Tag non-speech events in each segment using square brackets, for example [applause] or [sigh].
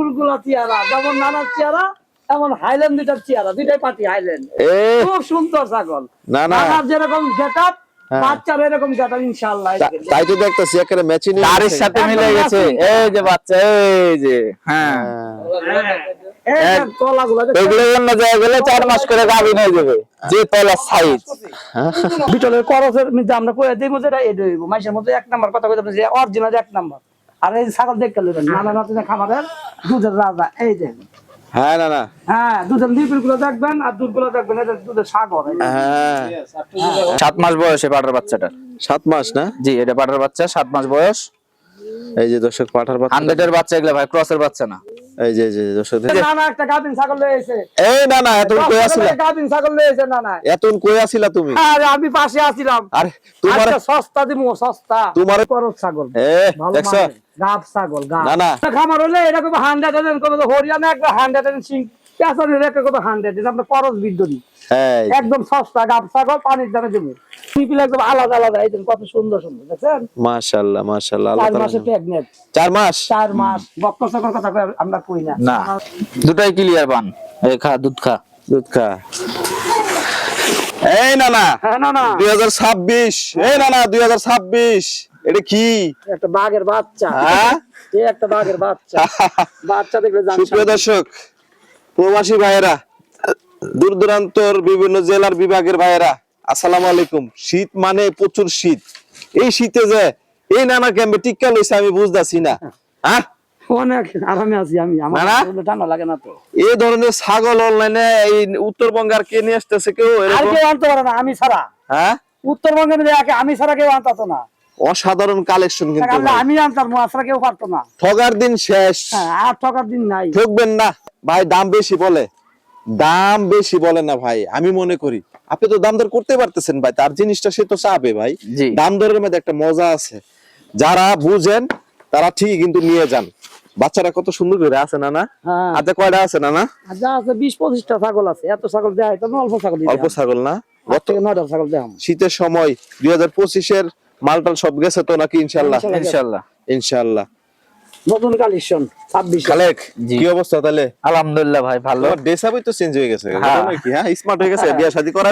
গুলগুলা চেয়ারা যেমন নানার চেয়ারা এমন হাইল্যান্ড দুইটার চেয়ারা দুইটাই পাটি হাইল্যান্ড খুব সুন্দর ছাগল। নানার যেরকম গেট আপ হ্যাঁ। বাচ্চার এরকম গেট আপ ইনশাল্লাহ তাই তো দেখতেছি একেবারে ম্যাচিং তারের সাথে মিলে গেছে। এই যে বাচ্চা এই যে। হ্যাঁ। হয়ে। যাবে। যে তলার সাইজ বিটলের করসের মধ্যে আমরা কয়ে দিই মধ্যে এটা এডে মাইসের মধ্যে এক নাম্বার কথা কইতে অরিজিনাল এক নাম্বার। আর এই ছাগল দেখতে লইবেন নানা নাতিনে খামারের দুধের রাজা এই দেখেন হ্যাঁ না না হ্যাঁ দুধের লিপিরগুলো দেখবেন আর দুধগুলো দেখবেন এটা দুধের সাগর হ্যাঁ। সাত মাস বয়সে পাটার বাচ্চাটা সাত মাস না? জি এটা পাটার বাচ্চা সাত মাস বয়স। এই যে দর্শক পাঠার বাচ্চা। হান্ড্রেডের বাচ্চা এগুলো ভাই ক্রসের বাচ্চা না। এই যে যে দর্শক একটা গাভিন ছাগল লয়ে এসে। এই না না এতক্ষণ কই আসিলা? গাভিন ছাগল কই আসিলা তুমি? আরে আমি পাশে আছিলাম আরে তোমার সস্তা দিমু সস্তা। তোমার- করস ছাগল। এ দেখছ? গাব ছাগল গাব না, না। খামার হলে এরকম হান্ড্রেড এন কবে হরিয়ানা একটা হান্ড্রেড এন সিং পেছনের একটা কবে হান্ড্রেড এটা আমরা করস বিদ্যুৎ একদম সস্তা গাব ছাগল পানির দামে দেবো একদম আলাদা আলাদা। এই কত সুন্দর সুন্দর দেখছেন? মাশাআল্লাহ মাশাআল্লাহ আল্লাহ চার মাসে প্রেগনেন্ট চার মাস? চার মাস। বক্কর সকর কথা আমরা কই না। না। দুটাই ক্লিয়ার পান এই খা দুধ খা। দুধ খা। এই না না হ্যাঁ না না এই না না দুই হাজার ছাব্বিশ। এটা কি? একটা বাঘের বাচ্চা। হ্যাঁ? এই একটা বাঘের বাচ্চা। [laughs] বাচ্চা দেখলে জানছেন সুপ্রিয় দর্শক প্রবাসী ভাইয়েরা দূর দূরান্তর বিভিন্ন জেলার বিভাগের ভাইয়েরা আসসালামু আলাইকুম। শীত মানে প্রচুর শীত। এই শীতে যে এই নানা ক্যাম্পে টিক্কা লইছে আমি বুঝতাছি না। হ্যাঁ অনেক আরামে আছি আমি। আমার না, না? শরীরে ঠান্ডা লাগে না তো। এই ধরনের ছাগল অনলাইনে এই উত্তরবঙ্গে আর কে নিয়ে আসতেছে কেউ? আর কেউ আনতে পারে না আমি ছাড়া। হ্যাঁ? উত্তরবঙ্গের মধ্যে আমি ছাড়া কেউ আনতো না। অসাধারণ কালেকশন কিন্তু আমি আনতাম মা ছাড়া কেউ পারতো না। ঠগার দিন শেষ। হ্যাঁ আর ঠকার দিন নাই। ঠকবেন না। ভাই দাম বেশি বলে। দাম বেশি বলে না ভাই আমি মনে করি। আপনি তো দাম দর করতে পারতেছেন ভাই তার জিনিসটা সে তো চাবে ভাই। দাম দরের মধ্যে একটা মজা আছে। যারা বুঝেন তারা ঠিকই কিন্তু নিয়ে যান। বাচ্চারা কত সুন্দর করে আছে না না হ্যাঁ কয়টা আছে না না যা আছে বিশ পঁচিশটা ছাগল আছে। এত ছাগল দেয় তো অল্প ছাগল অল্প ছাগল না? থেকে নয়টা ছাগল দেয় শীতের সময় দুই হাজার পঁচিশের মালটাল সব গেছে তো নাকি ইনশাল্লাহ। ইনশাল্লাহ ইনশাল্লাহ। নতুন কালেকশন ছাব্বিশ। খালেক কি অবস্থা তাহলে? আলহামদুলিল্লাহ ভাই ভালো। তোমার ডেসাবই তো চেঞ্জ হয়ে গেছে। হ্যাঁ। কি? হ্যাঁ স্মার্ট হয়ে গেছে বিয়া শাদী করা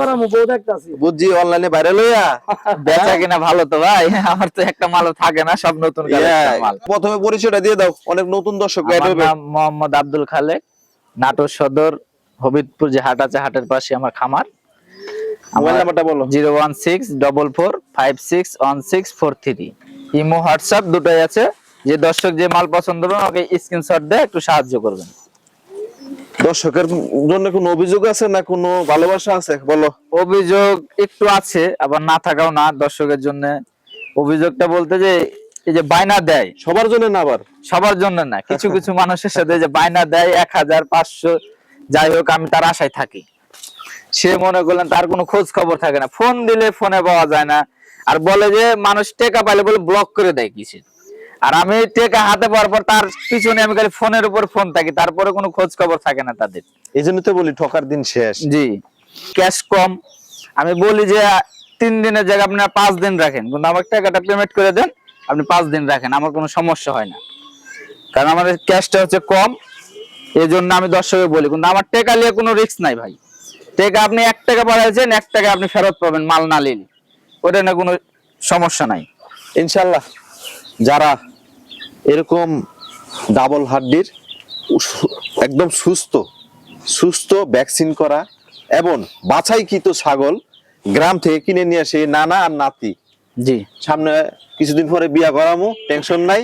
করার বউ দেখতে বুঝছি অনলাইনে ভাইরাল হইয়া। [laughs] বেচা কিনা ভালো তো ভাই আমার তো একটা মালও থাকে না সব নতুন Yeah. মাল। প্রথমে পরিচয়টা দিয়ে দাও অনেক নতুন দর্শক add হবে। মোহাম্মদ আব্দুল খালেক নাটোর সদর হবিদপুর যে হাট আছে হাটের পাশে আমার খামার। মোবাইল নাম্বারটা বলো। Zero one six double four five six one six four three. Imo WhatsApp দুটোই আছে। যে দর্শক যে মাল পছন্দ করবেন ওকে স্ক্রিনশট দিয়ে একটু সাহায্য করবেন। দর্শকের জন্য কোনো অভিযোগ আছে না কোনো ভালোবাসা আছে? বলো। অভিযোগ একটু আছে আবার না থাকাও না। দর্শকের জন্য অভিযোগটা বলতে যে এই যে বায়না দেয়। সবার জন্য না আবার? সবার জন্য না। কিছু কিছু মানুষের সাথে যে বায়না দেয় এক হাজার পাঁচশো যাই হোক আমি তার আশায় থাকি। সে মনে করলেন তার কোনো খোঁজ খবর থাকে না। ফোন দিলে ফোনে পাওয়া যায় না। আর বলে যে মানুষ টেকা পাইলে বলে ব্লক করে দেয় কিছু। আর আমি টেকা হাতে পাওয়ার পর তার পিছনে আমি খালি ফোনের উপর ফোন থাকি তারপরে কোনো খোঁজ খবর থাকে না তাদের। এই জন্য তো বলি ঠকার দিন শেষ। জি। ক্যাশ কম। আমি বলি যে তিন দিনের জায়গায় আপনি পাঁচ দিন রাখেন। কিন্তু আমার টাকাটা পেমেন্ট করে দেন আপনি পাঁচ দিন রাখেন। আমার কোনো সমস্যা হয় না। কারণ আমাদের ক্যাশটা হচ্ছে কম। এই জন্য আমি দর্শকে বলি কিন্তু আমার টাকা নিয়ে কোনো রিস্ক নাই ভাই। টাকা আপনি এক টাকা বাড়াইছেন এক টাকা আপনি ফেরত পাবেন মাল না নিলে। ওটা না কোনো সমস্যা নাই। ইনশাল্লাহ। যারা এরকম ডাবল হাড্ডির একদম সুস্থ সুস্থ ভ্যাকসিন করা এবং বাছাইকৃত ছাগল গ্রাম থেকে কিনে নিয়ে আসে নানা আর নাতি। জি। সামনে কিছুদিন পরে বিয়া করামু টেনশন নাই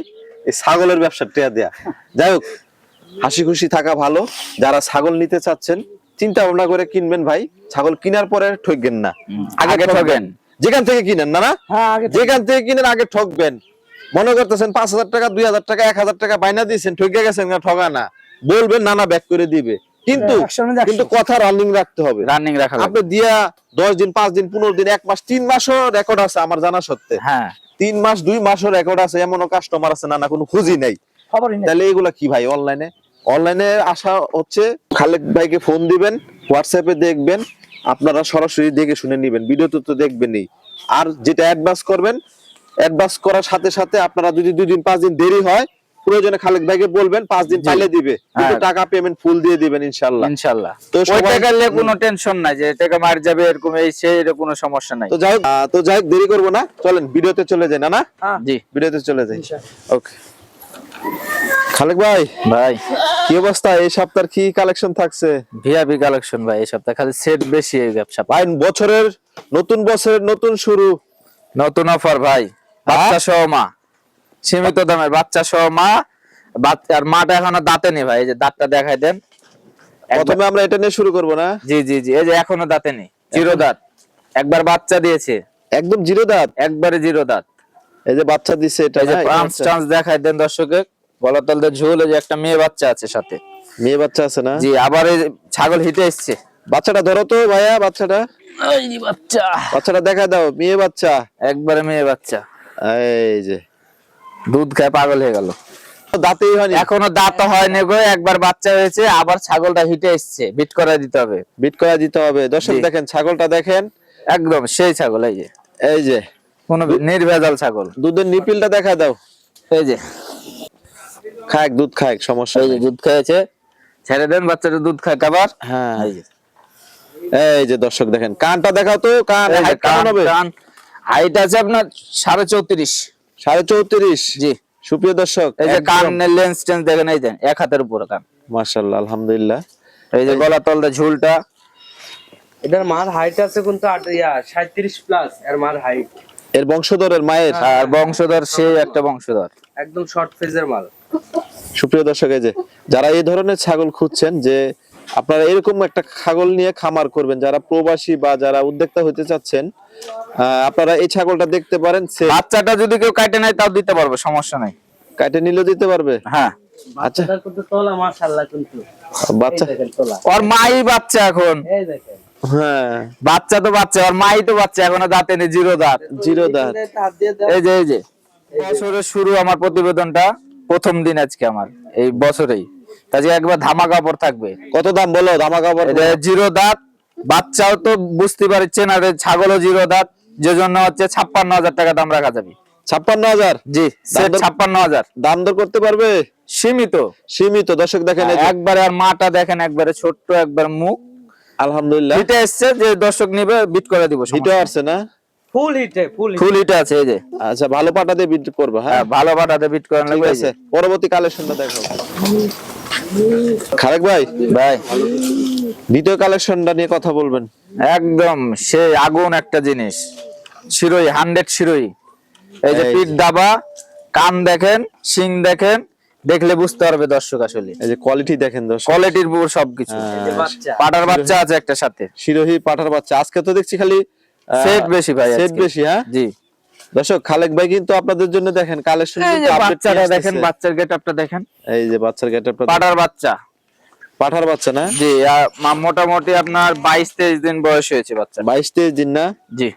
এই ছাগলের ব্যবসা টেয়া দেয়া। যাই হোক হাসি খুশি থাকা ভালো যারা ছাগল নিতে চাচ্ছেন চিন্তা ভাবনা করে কিনবেন ভাই ছাগল কেনার পরে ঠকবেন না। আগে ঠকেন যেখান থেকে কিনেন না না? হ্যাঁ যেখান থেকে কিনেন আগে ঠকবেন। মনে করতেছেন পাঁচ হাজার টাকা দুই হাজার টাকা এক হাজার টাকা বাইনা দিয়েছেন ঠকে গেছেন না ঠকা না। বলবেন নানা ব্যাক করে দিবে। কিন্তু একশো। কিন্তু কথা রানিং রাখতে হবে। রানিং রাখা আপনি দিয়া দশ দিন পাঁচ দিন পনেরো দিন এক মাস তিন মাসও রেকর্ড আছে আমার জানা সত্ত্বে। হ্যাঁ। তিন মাস দুই মাসও রেকর্ড আছে এমনও কাস্টমার আছে না না কোনো খুঁজি নাই। নেই। তাহলে এগুলা কি ভাই অনলাইনে অনলাইনে আসা হচ্ছে খালেক ভাইকে ফোন দিবেন হোয়াটসঅ্যাপে দেখবেন আপনারা সরাসরি দেখে শুনে নিবেন ভিডিওতে তো দেখবেনই। আর যেটা অ্যাডভান্স করবেন অ্যাডভান্স করার সাথে সাথে আপনারা যদি দুই দিন পাঁচ দিন দেরি হয় প্রয়োজনে খালেক ভাইকে বলবেন পাঁচ দিন। পাইলে দিবে। কিন্তু হ্যাঁ। টাকা পেমেন্ট ফুল দিয়ে দিবেন ইনশাল্লাহ। ইনশাল্লাহ। তো ওই টাকা নিয়ে কোনো টেনশন নাই যে টাকা মার যাবে এরকম এই সেই এরকম কোনো সমস্যা নাই। তো যাই তো যাই দেরি করব না। চলেন ভিডিওতে চলে যাই। না না হ্যাঁ। জি। ভিডিওতে চলে যাই। ওকে। খালেক ভাই। ভাই। কি অবস্থা? এই সপ্তাহের কি কালেকশন থাকছে? ভিআইপি কালেকশন ভাই এই সপ্তাহে খালি সেট বেশি এই ব্যবসা। ভাই বছরের নতুন বছরের নতুন শুরু। নতুন অফার ভাই। বাচ্চা সহ মা। সীমিত দামের বাচ্চা সহ মা। আর মাটা এখনও দাঁতে নেই ভাই এই যে দাঁতটা দেখাই দেন। প্রথমে আমরা এটা নিয়ে শুরু করব না? জি জি জি এই যে এখনও দাঁতে নেই। জিরো দাঁত। একবার বাচ্চা দিয়েছে। একদম জিরো দাঁত? একবারে জিরো দাঁত। এই যে বাচ্চা দিছে এটা এই যে পাঁচ চান্স দেখাই দেন দর্শকে। গলাতল দিয়ে ঝুল এই যে একটা মেয়ে বাচ্চা আছে সাথে। মেয়ে বাচ্চা আছে না? জি আবার এই ছাগল হিটে এসছে। বাচ্চাটা ধরো তো ভাইয়া বাচ্চাটা। বাচ্চা। বাচ্চাটা দেখা দাও মেয়ে বাচ্চা। একবারে মেয়ে বাচ্চা। এই যে দুধ খায় পাগল হয়ে গেল। দাঁতেই হয়নি। এখনও দাঁত হয়নি গো একবার বাচ্চা হয়েছে আবার ছাগলটা হিটে এসছে। বিট করে দিতে হবে। বিট করা দিতে হবে। দর্শক দেখেন ছাগলটা দেখেন। একদম সেই ছাগল এই যে। এই যে কোন নির্ভেজাল ছাগল। দুধের নিপিলটা দেখা দাও। এই যে। খাক দুধ খাক সমস্যা এই যে দুধ খেয়েছে। ছেড়ে দেন বাচ্চাটা দুধ খায় আবার। হ্যাঁ। এই যে। দর্শক দেখেন কানটা দেখাও তো কান কান হবে? কান। হাইট আছে আপনার সাড়ে চৌত্রিশ। সাড়ে চৌত্রিশ? জি। সুপ্রিয় দর্শক এই যে কানের লেন্স টেন্স দেখেন এই যে এক হাতের উপরে কান। মাশাল্লাহ আলহামদুলিল্লাহ। এই যে গলা তলটা ঝুলটা। এটার মার হাইট আছে কিন্তু আট ইয়া সাঁত্রিশ প্লাস এর মার হাইট এর বংশধরের মায়ের? আর বংশধর সেই একটা বংশধর। একদম শর্ট ফেজের মাল। সুপ্রিয় দর্শক এই যে যারা এই ধরনের ছাগল খুঁজছেন যে আপনারা এরকম একটা ছাগল নিয়ে খামার করবেন যারা প্রবাসী বা যারা উদ্যোক্তা হতে চাচ্ছেন আপনারা এই ছাগলটা দেখতে পারেন বাচ্চাটা যদি কেউ কাটে নেয় তাও দিতে পারব সমস্যা নাই। কাটে নিলেও দিতে পারবে? হ্যাঁ। আচ্ছা। কিন্তু তোলা মাশাআল্লাহ কিন্তু। বাচ্চা এই দেখেন তোলা। ওর মাই বাচ্চা এখন। এই দেখেন। হ্যাঁ। বাচ্চা তো বাচ্চা ওর মাই তো বাচ্চা এখনও দাঁতে নেই জিরো দাঁত। জিরো দাঁত। এই যে এই যে। বছরের শুরু আমার প্রতিবেদনটা প্রথম দিন আজকে আমার এই বছরেই। তাই একবার ধামা কাপড় থাকবে। কত দাম বলো ধামা কাপড় জিরো দাঁত বাচ্চাও তো বুঝতে পারছেন আর ছাগলও জিরো দাঁত যে জন্য হচ্ছে ছাপ্পান্ন হাজার টাকা দাম রাখা যাবে। ছাপ্পান্ন হাজার? জি ছাপ্পান্ন হাজার। দাম দর করতে পারবে? সীমিত। সীমিত দর্শক দেখেন একবারে আর মাটা দেখেন একবারে ছোট্ট একবার মুখ। আলহামদুলিল্লাহ। হিটে এসছে যে দর্শক নিবে বিট করে দিব হিটও আসছে না? ফুল হিটে ফুল হিটে। আছে এই যে। আচ্ছা ভালো পাটা দিয়ে বিট করব হ্যাঁ? হ্যাঁ, ভালো বাটাতে বিট করেন লাগবে। পরবর্তী কালেকশনটা দেখো খালেক ভাই ভাই দ্বিতীয় কালেকশনটা নিয়ে কথা বলবেন। একদম সে আগুন একটা জিনিস। শিরোই হান্ড্রেড শিরোই। এই যে পিঠ দাবা কান দেখেন শিং দেখেন দেখলে বুঝতে পারবে দর্শক আসলে। এই যে কোয়ালিটি দেখেন দর্শক। কোয়ালিটির উপর সবকিছু। হ্যাঁ, বাচ্চা। পাটার বাচ্চা আছে একটা সাথে। শিরোহী পাঠার বাচ্চা। আজকে তো দেখছি খালি সেট বেশি ভাই সেট বেশি হ্যাঁ? জি। দর্শক খালেক ভাই কিন্তু আপনাদের জন্য দেখেন কালেকশন এই বাচ্চাটা দেখেন বাচ্চার গেটআপটা দেখেন। এই যে বাচ্চার গেটআপটা পাটার বাচ্চা। পাঠার বাচ্চা না? জি মোটামুটি আপনার বাইশ তেইশ দিন বয়স হয়েছে বাচ্চা। বাইশ তেইশ দিন না? জি।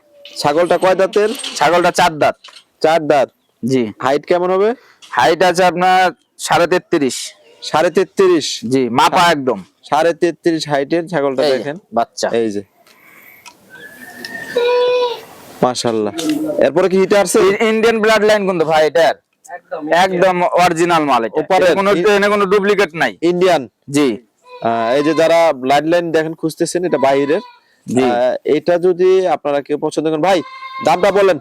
ছাগলটা কয় দাঁতের? ছাগলটা চার দাঁত। চার দাঁত। জি। হাইট কেমন হবে? হাইট আছে আপনার সাড়ে তেত্রিশ। সাড়ে তেত্রিশ? জি মাপা একদম। সাড়ে তেত্রিশ হাইটের ছাগলটা দেখেন। বাচ্চা। এই যে। মাশাল্লাহ এরপরে কি হিটার আছে? ইন্ডিয়ান ব্লাড লাইন কিন্তু ভাই এটার। একদম একদম অরিজিনাল মাল এটা। কোনো কোনো ডুপ্লিকেট নাই। ইন্ডিয়ান জি। এই যে যারা ব্লাড লাইন দেখেন খুঁজতেছেন এটা বাইরের। এটা যদি আপনারা কেউ পছন্দ করেন ভাই দামটা বলেন।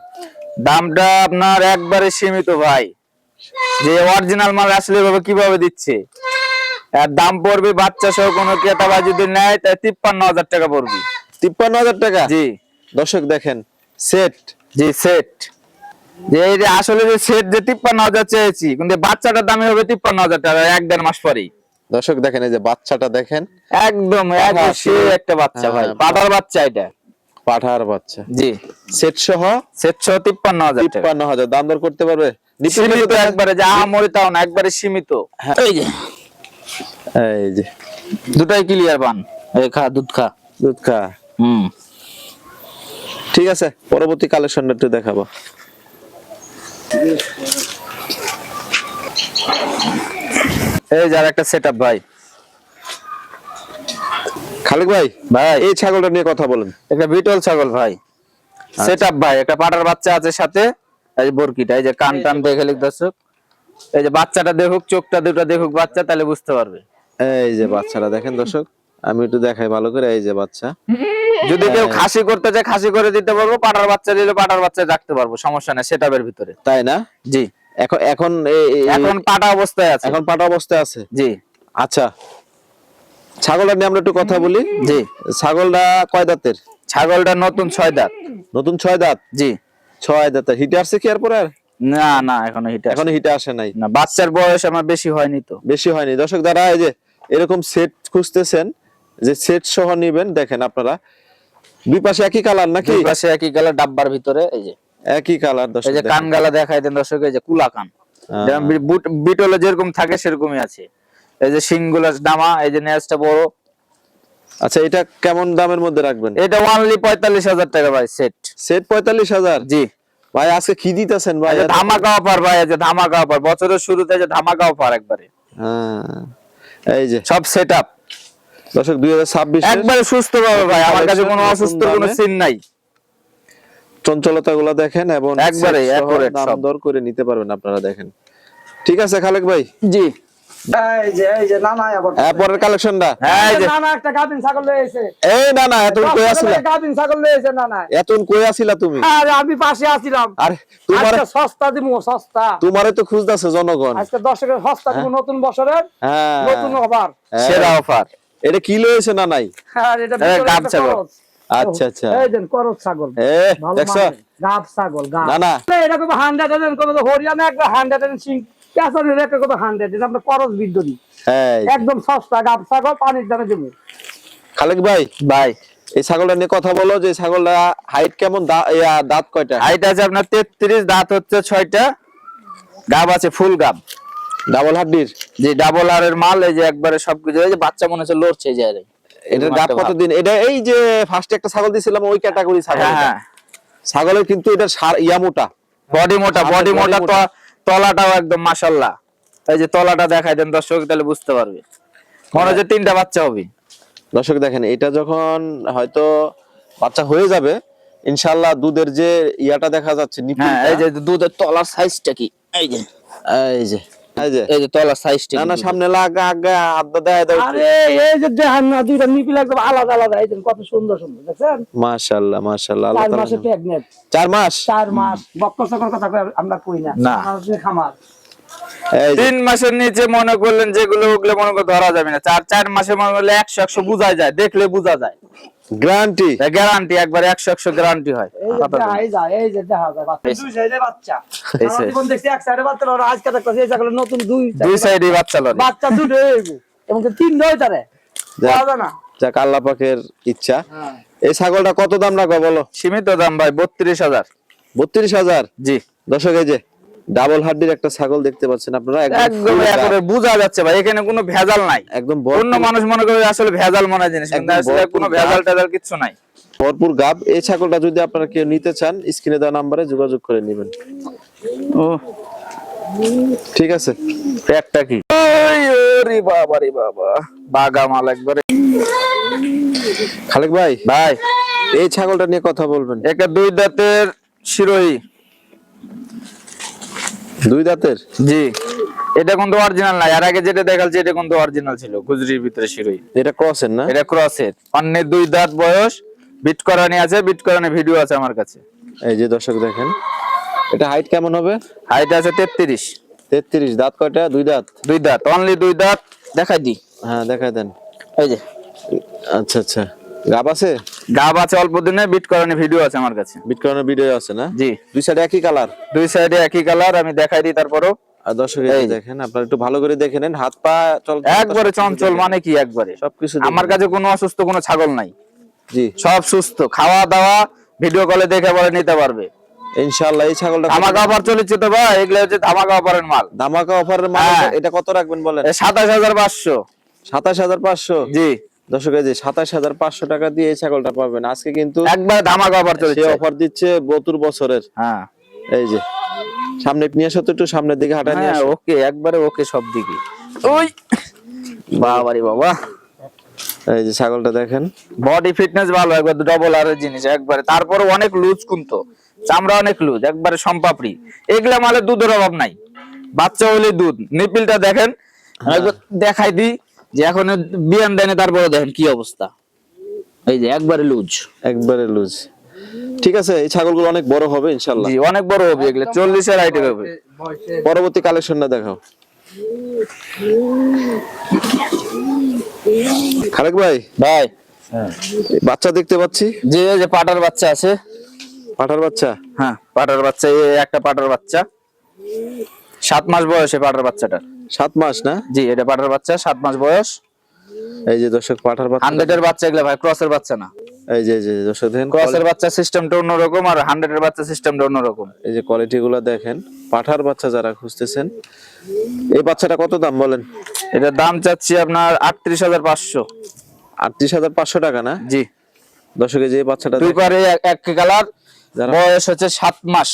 দামটা আপনার একবারে সীমিত ভাই। যে অরিজিনাল মাল আসলে এভাবে কীভাবে দিচ্ছে? আর দাম পড়বে বাচ্চা সহ কোনো ক্রেতা বা যদি নেয় তাই তিপ্পান্ন হাজার টাকা পড়বে। তিপ্পান্ন হাজার টাকা? জি। দর্শক দেখেন সেট? G set. যে এই যে আসলে যে সেট যে তিপ্পান্ন হাজার চেয়েছি কিন্তু বাচ্চাটার দামে হবে তিপ্পান্ন হাজার টাকা এক দেড় মাস পরেই। দর্শক দেখেন এই যে বাচ্চাটা দেখেন। একদম সে একটা বাচ্চা ভাই হ্যাঁ, পাটার বাচ্চা এটা। পাঠার বাচ্চা। জি। সেট সহ সেট সহ তিপ্পান্ন হাজার তিপ্পান্ন হাজার দাম দর করতে পারবে? সীমিত একবারে যা মরি তাও না একবারে সীমিত। এই যে। এই যে। দুটাই ক্লিয়ার পান এই খা দুধ খা। দুধ খা। হুম। ঠিক আছে পরবর্তী কালেকশনটা একটু দেখাবো। এই যার একটা সেটআপ ভাই। খালেক ভাই ভাই। এই ছাগলটা নিয়ে কথা বলেন। একটা বিটল ছাগল ভাই। সেটআপ ভাই একটা পাটার বাচ্চা আছে সাথে এই যে বরকিটা এই যে কান টান দেখে লিখ দর্শক। এই যে বাচ্চাটা দেখুক চোখটা দুটো দেখুক বাচ্চা তাহলে বুঝতে পারবে। এই যে বাচ্চাটা দেখেন দর্শক আমি একটু দেখাই ভালো করে এই যে বাচ্চা। যদি কেউ খাসি করতে চায় খাসি করে দিতে পারব পাটার বাচ্চা দিলে পাটার বাচ্চা রাখতে পারব সমস্যা নেই সেটাপের ভিতরে। তাই না? জি। এখন এখন এখন পাটা অবস্থায় আছে। এখন পাটা অবস্থায় আছে? জি। আচ্ছা। ছাগলটা নিয়ে আমরা একটু কথা বলি। জি। ছাগলটা কয় দাঁতের? ছাগলটা নতুন ছয় দাঁত। নতুন ছয় দাঁত? জি। ছয় দাঁতের। হিটে আসছে কি এরপরে আর? না না এখনও হিট এখনও হিটে আসে নাই। না বাচ্চার বয়স আমার বেশি হয়নি তো। বেশি হয়নি। দর্শক দ্বারা এই যে এরকম সেট খুঁজতেছেন যে সেট সহ নিবেন দেখেন আপনারা দুই পাশে একই কালার নাকি? দুই পাশে একই কালার ডাব্বার ভিতরে এই যে। একই কালার দর্শক এই যে। কান গালা দেখাই দেন দর্শক এই যে কুলা কান। যেমন বিটলে যেরকম থাকে সেরকমই আছে। এই যে শিংগুলা দামা এই যে নেজটা বড়। আচ্ছা এটা কেমন দামের মধ্যে রাখবেন? এটা ওয়ানলি পঁয়তাল্লিশ হাজার টাকা ভাই সেট সেট পঁয়তাল্লিশ হাজার? জি। ভাই আজকে কি দিতেছেন ভাই? ধামাকা অফার ভাই এই যে ধামাকা অফার বছরের শুরুতে যে ধামাকা অফার একবারে। হ্যাঁ। এই যে। সব সেট আপ দর্শক দুই হাজার ছাব্বিশ একবারে সুস্থ পাবে ভাই আমার কাছে কোনো অসুস্থ কোনো সিন নাই। চঞ্চলতা গুলা দেখেন এবং একবারে, দাম দর করে নিতে পারবেন আপনারা দেখেন। ঠিক আছে খালেক ভাই? জি। হ্যাঁ পরের কালেকশনটা? হ্যাঁ এই না না এতক্ষণ কই আসিলা? ছাগল লয়ে না না এতক্ষণ কই আসিলা তুমি? আরে আমি পাশে আছিলাম আরে তোমার সস্তা দিমু সস্তা। তোমারে তো খুঁজতেছে জনগণ। আজকে দর্শকের সস্তা দিমু নতুন বছরের। হ্যাঁ। নতুন অফার হ্যাঁ। সেরা অফার এটা কি লয়েছে না নাই? আর এটা এই গাব ছাগল। আচ্ছা আচ্ছা। এই দেন করজ ছাগল। দেখছ। গাব ছাগল গাব। না, না। এরকম হান্ড্রেড এন কবে হরিয়ানা একটা হান্ড্রেড এন সিং পেছনের একটা কবে হান্ড্রেড এটা আমরা বিদ্যুৎ এই। একদম সস্তা গাব ছাগল পানির দামে দেবো। খালেক ভাই ভাই। এই ছাগলটা নিয়ে কথা বলো যে ছাগলটা হাইট কেমন দা- দাঁত কয়টা? হাইট আছে আপনার তেত্রিশ দাঁত হচ্ছে ছয়টা। গাব আছে ফুল গাব। ডাবল হাড্ডির যে ডাবল আর এর মাল এই যে একবারে সবকিছু এই যে বাচ্চা মনে হচ্ছে লড়ছে এই যে। এটার মাঠে কতদিন এটা এই যে ফার্স্টে একটা ছাগল দিছিলাম ওই ক্যাটাগরি ছাগল হ্যাঁ হ্যাঁ। ছাগলের কিন্তু এটা ইয়া মোটা। বডি মোটা বডি মোটা। ত- তলাটাও একদম মাশাল্লাহ। এই যে তলাটা দেখাই দেন দর্শক তাহলে বুঝতে পারবে। মনে হচ্ছে তিনটা বাচ্চা হবে। দর্শক দেখেন এটা যখন হয়তো বাচ্চা হয়ে যাবে ইনশাল্লাহ দুধের যে ইয়াটা দেখা যাচ্ছে হ্যাঁ এই যে দুধের তলার সাইজটা কি? এই যে। এই যে। এই যে। এই যে তলার সাইজটা না না সামনে লাগা আগে আড্ডা দেয় দাও আরে এই যে দেখান না দুইটা নিপিল একদম আলাদা আলাদা এই কত সুন্দর সুন্দর দেখছেন? মাশাআল্লাহ মাশাআল্লাহ আল্লাহ চার মাসে জানে। চার মাস? চার মাস। বক্কর সকর কথা আমরা কই না। না। খামার। তিন মাসের নিচে মনে করলেন যেগুলো ওগুলো মনে করে ধরা যাবে না। চার চার মাসে মনে করলে একশো একশো বোঝা যায় দেখলে বোঝা যায়। গ্যারান্টি গ্যারান্টি একবার একশো একশো গ্যারান্টি হয়। এই যে এই যে দেখা যায় দুই সাইডে বাচ্চা। জীবন দেখছি এক সাইডে বাচ্চা আর আজকে দেখতেছি এই ছাগলের নতুন দুই দুই সাইডে বাচ্চা বাচ্চা দুটো হইব এবং তিন নয় তারে। পাওয়া না। যাক আল্লাহ পাকের ইচ্ছা। হ্যাঁ। এই ছাগলটা কত দাম রাখবে বলো? সীমিত দাম ভাই বত্রিশ হাজার। বত্রিশ হাজার? জি। দর্শক এই যে ডাবল হাড্ডির একটা ছাগল দেখতে পাচ্ছেন আপনারা। একদম একেবারে বোঝা যাচ্ছে ভাই এখানে কোনো ভেজাল নাই। একদম অন্য মানুষ মনে করে আসলে ভেজাল মনে জিনিস কিন্তু আসলে কোনো ভেজাল টেজাল কিচ্ছু নাই। ভরপুর গাব। এই ছাগলটা যদি আপনারা কেউ নিতে চান স্ক্রিনে দেওয়া নাম্বারে যোগাযোগ করে নেবেন। ও। ঠিক আছে। একটা কি? ওরে বাবা রে বাবা। বাগা মাল একবারে। খালেক ভাই ভাই। এই ছাগলটা নিয়ে কথা বলবেন। একটা দুই দাঁতের শিরোহী। দুই দাঁতের? জি। এটা কিন্তু অরিজিনাল নাই আর আগে যেটা দেখালছে এটা কিন্তু অরিজিনাল ছিল গুজরির ভিতরে শিরোহী এটা ক্রসের না? এটা ক্রসের অন্যের দুই দাঁত বয়স। বিট করানি আছে বিট করানি ভিডিও আছে আমার কাছে। এই যে দর্শক দেখেন এটা হাইট কেমন হবে? হাইট আছে তেত্রিশ। তেত্রিশ। দাঁত কয়টা? দুই দাঁত? দুই দাঁত। অনলি দুই দাঁত। দেখাই দি। হ্যাঁ দেখাই দেন। এই যে। আচ্ছা আচ্ছা। গাব আছে? গাব আছে অল্প দিনে বিট করানি ভিডিও আছে আমার কাছে। বিট করানোর ভিডিও আছে না? জি। দুই সাইডে একই কালার দুই সাইডে একই কালার আমি দেখাই দিই তারপরও। আর দর্শক এই যে এই। যে। দেখেন আপনারা একটু ভালো করে দেখে নেন হাত পা চল একবারে চঞ্চল মানে কি একবারে? সবকিছু আমার কাছে কোনো অসুস্থ কোনো ছাগল নাই। জি। সব সুস্থ খাওয়া দাওয়া ভিডিও কলে দেখে পরে নিতে পারবে। ইনশাআল্লাহ এই ছাগলটা ধামাকা অফার চলেছে তো ভাই এগুলো হচ্ছে ধামাকা অফারের মাল। ধামাকা অফারের মানে হ্যাঁ। এটা কত রাখবেন বলেন? সাতাশ হাজার পাঁচশো। সাতাশ হাজার পাঁচশো? জি। দর্শক এই যে সাতাশ হাজার পাঁচশো টাকা দিয়ে এই ছাগলটা পাবেন। আজকে কিন্তু একবার ধামাকা অফার চলেছে। অফার দিচ্ছে বতুর বছরের। হ্যাঁ। এই যে সামনে নিয়ে আসো তো একটু সামনের দিকে হাঁটা নিয়ে হ্যাঁ ওকে একবারে ওকে সব দিকে। ওই। বাবারি বাবা। এই যে ছাগলটা দেখেন। বডি ফিটনেস ভালো একবার ডবল আর জিনিস একবারে। তারপরে অনেক লুজ কিন্তু চামড়া অনেক লুজ একবারে সম্পাপড়ি। এগুলা মালে দুধের অভাব নাই। বাচ্চা হলে দুধ। নিপিলটা দেখেন আমি দেখাই দিই। যে এখন বিয়ান দেনে তারপরে দেখেন কি অবস্থা। এই যে একবারে লুজ। একবারে লুজ। ঠিক আছে এই ছাগলগুলো অনেক বড় হবে ইনশাল্লাহ জি অনেক বড় হবে এগুলো চল্লিশের হাইটের হবে। পরবর্তী কালেকশনটা দেখাও। খালেক ভাই? ভাই। বাচ্চা দেখতে পাচ্ছি? যে এই যে পাটার বাচ্চা আছে। পাঠার বাচ্চা? হ্যাঁ পাটার বাচ্চা এই একটা পাটার বাচ্চা। সাত মাস বয়সে পাটার বাচ্চাটার। সাত মাস না? জি এটা পাটার বাচ্চা সাত মাস বয়স। এই যে দর্শক পাঠার বাচ্চা। হান্ড্রেডের বাচ্চা এগুলো ভাই ক্রসের বাচ্চা না। এই যে যে দর্শক দেখেন ক্রসের বাচ্চা সিস্টেমটা অন্যরকম আর হান্ড্রেডের বাচ্চা সিস্টেমটা অন্যরকম। এই যে কোয়ালিটি গুলো দেখেন পাঠার বাচ্চা যারা খুঁজতেছেন এই বাচ্চাটা কত দাম বলেন? এটার দাম চাচ্ছি আপনার আটত্রিশ হাজার পাঁচশো। আটত্রিশ হাজার পাঁচশো টাকা না? জি। দর্শক যে এই বাচ্চাটা দুই পারে এক- এক কালার বয়স হচ্ছে সাত মাস।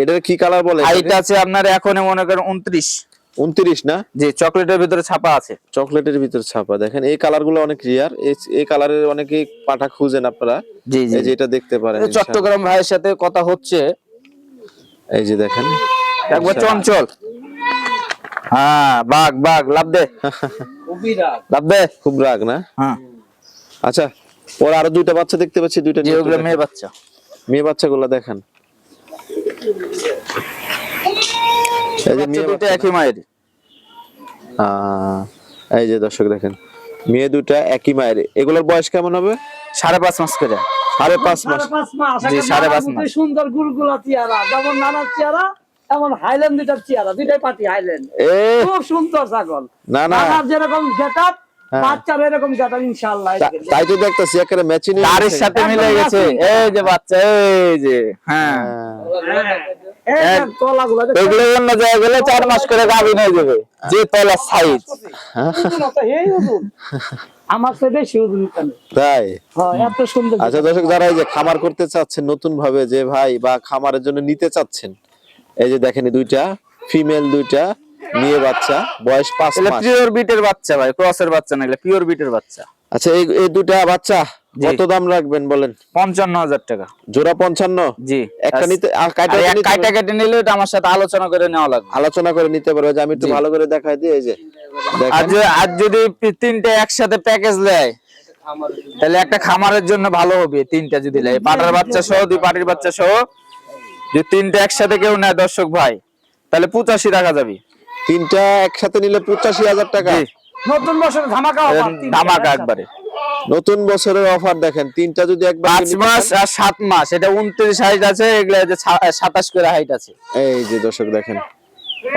এটার কি কালার বলে হাইট আছে আপনার এখন মনে করেন উনত্রিশ। উনত্রিশ না? জি চকলেটের ভিতরে ছাপা আছে। চকলেটের ভিতর ছাপা। দেখেন এই কালারগুলো অনেক রিয়ার এই কালারের অনেকেই পাঠা খুঁজেন আপনারা। জি জি। এই যে এটা দেখতে পারেন চট্টগ্রাম ভাইয়ের সাথে কথা হচ্ছে। এই যে দেখেন। একবার চঞ্চল। হ্যাঁ বাঘ বাঘ লাভ দে। লাভ দে। খুব রাগ না? হ্যাঁ। আচ্ছা ওর আরও দুইটা বাচ্চা দেখতে পাচ্ছি দুইটা মেয়ে বাচ্চা। মেয়ে বাচ্চাগুলো দেখেন। এই যে মেয়ে দুটো একই মায়ের। এই যে দর্শক দেখেন মেয়ে দুটা একই মায়ের। এগুলোর বয়স কেমন হবে? সাড়ে পাঁচ মাস করে। সাড়ে পাঁচ মাস। সাড়ে পাঁচ মাস জি, সাড়ে পাঁচ মাস। সুন্দর গুলগুলা চেহারা যেমন নানার চেহারা এমন হাইল্যান্ড দুটার চেহারা দুইটাই পাটি হাইল্যান্ড। খুব সুন্দর ছাগল। না না। যেরকম। বাচ্চার এরকম গেটআপ ইনশাআল্লাহ তাই তো দেখতেছি একেবারে ম্যাচিং তারের সাথে মিলে গেছে। এই যে বাচ্চা এই যে। হ্যাঁ। এই যে তলাগুলো দেখো। এগুলো অন্য জায়গায় চার মাস করে গাভিন হয়ে যাবে। যে তলার সাইজ ওজন অত, এই ওজন। আমার তো বেশি ওজন এখানে। তাই? হ্যাঁ, এত সুন্দর। আচ্ছা দর্শক যারা এই যে খামার করতে চাচ্ছেন নতুন ভাবে যে ভাই বা খামারের জন্য নিতে চাচ্ছেন এই যে দেখেন দুইটা ফিমেল দুইটা মেয়ে বাচ্চা বয়স পাঁচ মাস। পিওর বিটের বাচ্চা ভাই ক্রসের বাচ্চা না পিওর বিটের বাচ্চা। আচ্ছা এই এই দুইটা বাচ্চা। কত দাম রাখবেন বলেন? পঞ্চান্ন হাজার টাকা। জোড়া পঞ্চান্ন? জি। একটা নিতে আর কাইটা কেটে নিলে এটা আমার সাথে আলোচনা করে নেওয়া লাগবে। আলোচনা করে নিতে পারবে যে আমি একটু ভালো করে দেখাই দিই এই যে। আর যদি আর যদি পি- তিনটে একসাথে প্যাকেজ দেয় তাহলে একটা খামারের জন্য ভালো হবে তিনটা যদি নেয়। পাটার বাচ্চা সহ দুই পাটির বাচ্চা সহ যদি তিনটা একসাথে কেউ নেয় দর্শক ভাই তাহলে পঁচাশি টাকা যাবে। তিনটা একসাথে নিলে পঁচাশি হাজার টাকা। নতুন বছর ধামাকা ধামাকা একবারে। নতুন বছরের অফার দেখেন তিনটা যদি একবার পাঁচ মাস আর সাত মাস এটা উনত্রিশ হাইট আছে এগুলা যে সাতাশ করে হাইট আছে। এই যে দর্শক দেখেন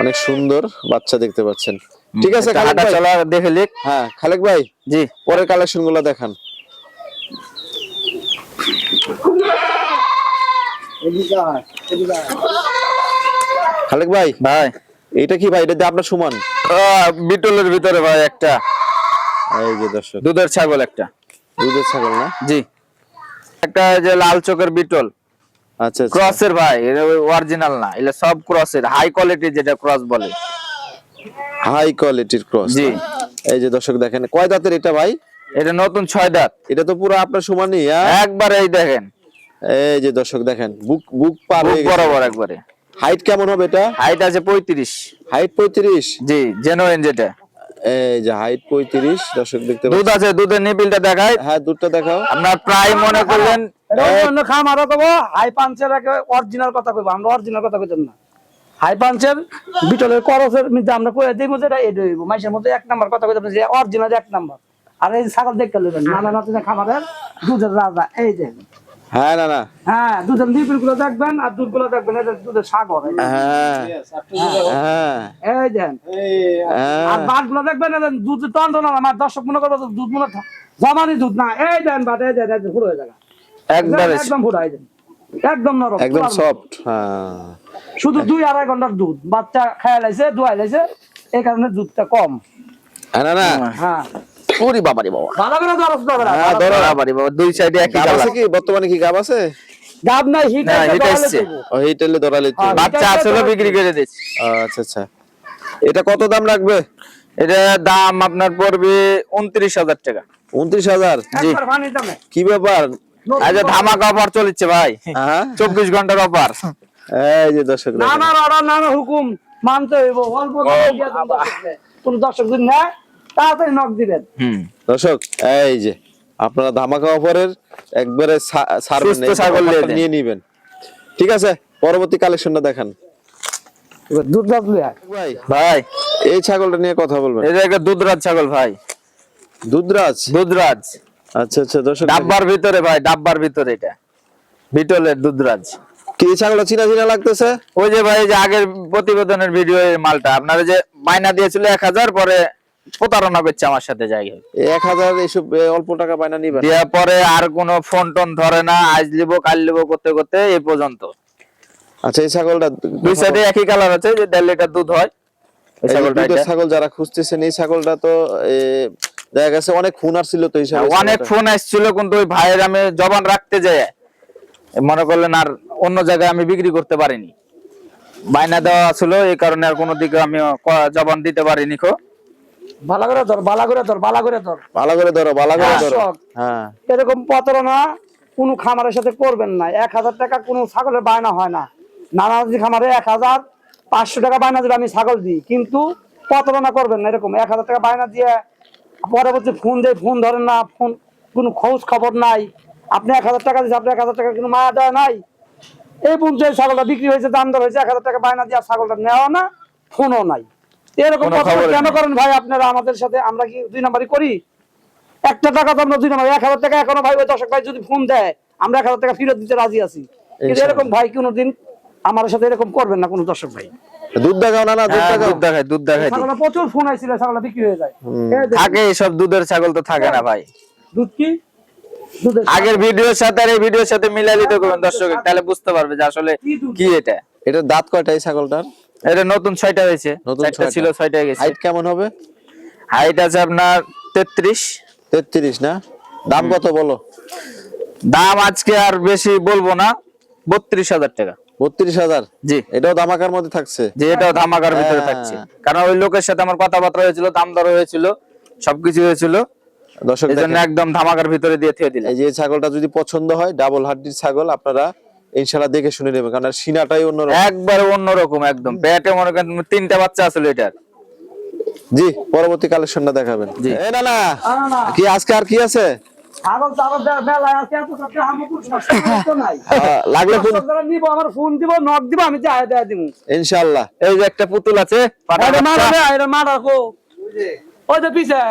অনেক সুন্দর বাচ্চা দেখতে পাচ্ছেন। ঠিক আছে চলা দেখে লিখ হ্যাঁ খালেক ভাই জি। পরের কালেকশনগুলো দেখান। খালেক ভাই। ভাই। এটা কি ভাই? এটা দিয়ে আপনার সমান? বিটলের ভিতরে ভাই একটা। এই যে দর্শক। দুধের ছাগল একটা। দুধের ছাগল না? জি। একটা যে লাল চোখের বিটল। আচ্ছা আচ্ছা। ক্রসের ভাই এটা অরিজিনাল না। এটা সব ক্রসের হাই কোয়ালিটি যেটা ক্রস বলে। হাই কোয়ালিটির ক্রস। জি। এই যে দর্শক দেখেন কয় দাঁতের এটা ভাই? এটা নতুন ছয় দাঁত। এটা তো পুরো আপনার সমানই হ্যাঁ? একবার এই দেখেন। এই যে দর্শক দেখেন বুক বুক পার হয়ে বরাবর একবারে। হাইট কেমন হবে এটা? হাইট আছে পঁয়ত্রিশ। হাইট পঁয়ত্রিশ? জি জেনুইন যেটা। এই যে হাইট পঁয়ত্রিশ দর্শক দেখতে দুধ আছে দুধের নিপিলটা দেখায় হ্যাঁ দুধটা দেখাও। আপনার প্রায় মনে করলেন এটা অন্য খামারও কব হাই পাঞ্চের অরিজিনাল কথা কইব। আমরা অরিজিনাল কথা কইতাম না। হাই পাঞ্চের বিটলের করসের মধ্যে আমরা কই দেই মধ্যে এড হইব। মাইসের মধ্যে এক নাম্বার কথা কইতাম যে অরিজিনাল এক নাম্বার। আর এই ছাগল দেখতে লইবেন নানা নাতিনা খামারের দুধের রাজা। এই যে। হ্যাঁ না না। হ্যাঁ দুধেরগুলো দেখবেন আর দুধগুলো দেখবেন এটা দুধের সাগর। হ্যাঁ হ্যাঁ। এই দেন। আরগুলো দেখবেন দুধ টন টন আমার দর্শক মনে করব দুধ মনে জমানি দুধ না। এই দেন বাট এই দেন এই পুরো হয়ে যাবে। একবারে একদম পুরো একদম নরম একদম সফট হ্যাঁ। শুধু দুই আড়াই ঘণ্টার দুধ। বাচ্চা খায় লাইছে দুয়াই লাইছে এই কারণে দুধটা কম। হ্যাঁ, না না। হ্যাঁ। পুরি বাবারি বাবা। হ্যাঁ, ধরো। বাবারি বাবা দুই সাইডে একই গাব আছে কি? বর্তমানে কি গাব আছে? গাব হিট না। ও ধরালে তো হ্যাঁ। বাচ্চা আসলে বিক্রি করে দিচ্ছি আচ্ছা আচ্ছা। এটা কত দাম রাখবে? এটা দাম আপনার পড়বে উনত্রিশ হাজার টাকা। উনত্রিশ হাজার? কি ব্যাপার? আজ ধামাকা অফার চলছে ভাই। হ্যাঁ? চব্বিশ ঘণ্টার অফার। এই যে দর্শক নানা হুকুম মানতে হইব। অল্প দামে দিয়া দেন দর্শককে। কোন দর্শক নেয়? তাড়াতাড়ি নক দিবেন। দর্শক এই যে আপনারা ধামাকা অফারের একবারে ছাগল দেন। নিয়ে নিবেন। ঠিক আছে পরবর্তী কালেকশনটা দেখান। এবার দুধ দাঁত লইয়া ভাই ভাই। এই ছাগলটা নিয়ে কথা বলবেন। এটা একটা দুধরাজ ছাগল ভাই। দুধরাজ? দুধরাজ। আচ্ছা আচ্ছা দর্শক। ডাব্বার ভিতরে ভাই ডাব্বার ভিতরে এটা। বিটলের দুধরাজ। কি এই ছাগলটা চিনা চিনা লাগতেছে? ওই যে ভাই যে আগের প্রতিবেদনের ভিডিও মালটা। আপনারা যে মাইনা দিয়েছিল এক হাজার পরে প্রতারণা করছে আমার সাথে যাই হোক। এক হাজার এইসব অল্প টাকা নিবেন দেওয়ার পরে আর কোনো ফোন টোন ধরে না আজ লিব কাল লিব করতে করতে এই পর্যন্ত। আচ্ছা এই ছাগলটা দুই সাইডে একই কালার আছে যে দেড় লিটার দুধ হয় এটা। ছাগল যারা খুঁজতেছেন এই ছাগলটা তো দেখা গেছে অনেক খুন ছিল তো অনেক ফোন আসছিল কিন্তু ওই ভাইয়ের আমি জবান রাখতে যাই। মনে করলেন আর অন্য জায়গায় আমি বিক্রি করতে পারিনি। বায়না দেওয়া ছিল এই কারণে আর কোনো দিকে আমি জবান দিতে পারিনি খো ভালো করে ধর ভালো করে ধর ভালো করে ধর। ভালো করে ধরো ভালো করে ধরো। হ্যাঁ। এরকম প্রতারণা কোনো খামারের সাথে করবেন না। এক হাজার টাকা কোনো ছাগলের বায়না হয় না। নানাজি খামারে এক হাজার পাঁচশো টাকা বায়না দিলে আমি ছাগল দিই। কিন্তু প্রতারণা করবেন না এরকম। এক হাজার টাকা বায়না দিয়ে পরবর্তী ফোন দিয়ে ফোন ধরেন না ফোন কোনো খোঁজ খবর নাই। আপনি এক হাজার টাকা দিয়েছেন আপনি এক হাজার টাকা কোনো মায়া দেওয়া নাই। এই পর্যন্ত ছাগলটা বিক্রি হয়েছে দাম দর হয়েছে এক হাজার টাকা বায়না দিয়ে ছাগলটা নেওয়া না ফোনও নাই। এরকম কোনো করেন ভাই আপনারা আমাদের সাথে? আমরা কি দুই নাম্বারই করি? একটা টাকা তো আমরা দুই নাম্বার এক হাজার টাকা এখনও ভাই ওই দর্শক ভাই যদি ফোন দেয় আমরা এক হাজার টাকা ফেরত দিতে রাজি আছি। কিন্তু এরকম ভাই কোনোদিন আমার সাথে এরকম করবেন না কোনো দর্শক ভাই। দুধ দেখাও না না দুধ দেখাও। দুধ দেখাই দুধ দেখাই ছাগলটা প্রচুর ফোন আইছিল ছাগলটা বিক্রি হয়ে যায়। থাকে এইসব দুধের ছাগল তো থাকে না ভাই। দুধ কি? আগের ভিডিওর সাথে আর এই ভিডিওর সাথে মিলাই দিতে করবেন দর্শক। তাহলে বুঝতে পারবে যে আসলে কি এটা? এটা দাঁত কয়টা এই ছাগলটার? এটা নতুন ছয়টা হয়েছে। ছয়টা। ছিল ছয়টা গেছে। হাইট কেমন হবে? হাইট আছে আপনার তেত্রিশ। তেত্রিশ না? দাম কত বলো? দাম আজকে আর বেশি বলব না। বত্রিশ হাজার টাকা। বত্রিশ হাজার? জি। এটাও দামাকার মধ্যে থাকছে? যে এটাও ধামাকার ভিতরে হ্যাঁ। থাকছে। কারণ ওই লোকের সাথে আমার কথাবার্তা হয়েছিল দাম দর হয়েছিল সবকিছু হয়েছিল। দর্শক এই জন্য দেখেন, একদম ধামাকার ভিতরে দিয়ে থিয়ে দিলাম। এই যে ছাগলটা যদি পছন্দ হয় ডাবল হাড্ডির ছাগল আপনারা ইনশাল্লাহ দেখে শুনে নেবেন কারণ সিনাটাই অন্য একবার অন্যরকম একদম। ব্যাটে মনে করেন তিনটা বাচ্চা আসলে এটার জি পরবর্তী কালেকশনটা দেখাবেন। জি। এ না না। কি আজকে আর কি আছে? ছাগল তো আবার বে- মেলায় আছে এত সব হামুকুর সমস্যা তো নাই। [laughs] আহ, লাগলে ফোন দর্শক যারা নিব আমার ফোন দিব নক দিব আমি যা দেয়া দিব। ইনশাল্লাহ এই যে একটা পুতুল আছে ওই যে পিছে।